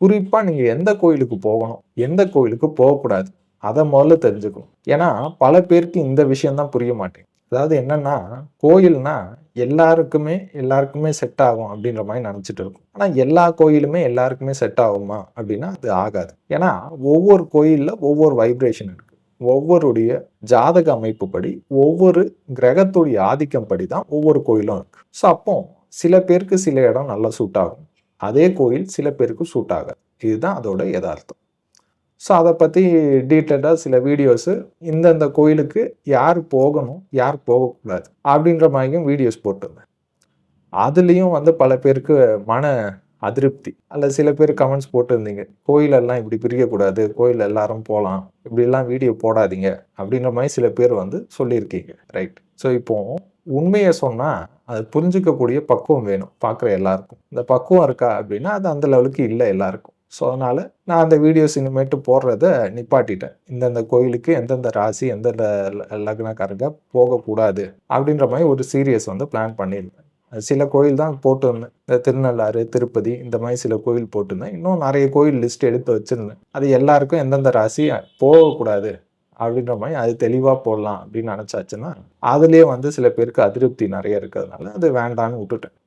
குறிப்பாக நீங்கள் எந்த கோயிலுக்கு போகணும் எந்த கோயிலுக்கு போகக்கூடாது அதை முதல்ல தெரிஞ்சுக்கணும். ஏன்னா பல பேருக்கு இந்த விஷயம்தான் புரிய மாட்டேங்குது. அதாவது என்னன்னா கோயில்னா எல்லாருக்குமே எல்லாருக்குமே செட் ஆகும் அப்படின்ற மாதிரி நினச்சிட்டு இருக்கும். ஆனால் எல்லா கோயிலுமே எல்லாருக்குமே செட் ஆகுமா அப்படின்னா அது ஆகாது. ஏன்னா ஒவ்வொரு கோயிலில் ஒவ்வொரு வைப்ரேஷன் இருக்குது ஒவ்வொருடைய ஜாதக அமைப்புப்படி ஒவ்வொரு கிரகத்துடைய ஆதிக்கம் படி தான் ஒவ்வொரு கோயிலும் இருக்கு. ஸோ அப்போ சில பேருக்கு சில இடம் நல்லா சூட் ஆகும். அதே கோயில் சில பேருக்கு சூட் ஆகாது. இதுதான் அதோட யதார்த்தம். ஸோ அதை பற்றி டீட்டெயிலாக சில வீடியோஸு இந்தந்த கோயிலுக்கு யார் போகணும் யார் போகக்கூடாது அப்படின்ற மாதிரியும் வீடியோஸ் போட்டிருந்தேன். அதுலேயும் வந்து பல பேருக்கு மன அதிருப்தி. அல்ல சில பேர் கமெண்ட்ஸ் போட்டிருந்தீங்க. கோயிலெல்லாம் இப்படி பிரிக்கக்கூடாது கோயில் எல்லாரும் போகலாம் இப்படிலாம் வீடியோ போடாதீங்க. அப்படின்ற மாதிரி சில பேர் வந்து சொல்லியிருக்கீங்க. ரைட் ஸோ இப்போ உண்மையை சொன்னால் அது புரிஞ்சுக்கக்கூடிய பக்குவம் வேணும். பார்க்குற எல்லாருக்கும். இந்த பக்குவம் இருக்கா அப்படின்னா அது அந்த லெவலுக்கு இல்லை எல்லாருக்கும். ஸோ அதனால் நான் அந்த வீடியோஸ் இனிமேட்டு போடுறத நிப்பாட்டிட்டேன். இந்தந்த கோயிலுக்கு எந்தெந்த ராசி எந்தெந்த லக்னக்காரங்க போகக்கூடாது அப்படின்ற மாதிரி ஒரு சீரியஸ் வந்து பிளான் பண்ணியிருந்தேன். சில கோயில் தான் போட்டிருந்தேன். இந்த திருநள்ளாறு திருப்பதி இந்த மாதிரி சில கோயில் போட்டிருந்தேன். இன்னும் நிறைய கோயில் லிஸ்ட் எடுத்து வச்சுருந்தேன். அது எல்லாருக்கும் எந்தெந்த ராசி போகக்கூடாது அப்படின்ற மாதிரி அது தெளிவாக போடலாம் அப்படின்னு நினச்சாச்சுன்னா அதுலேயே வந்து சில பேருக்கு அதிருப்தி நிறைய இருக்கிறதுனால அது வேண்டான்னு விட்டுட்டேன்.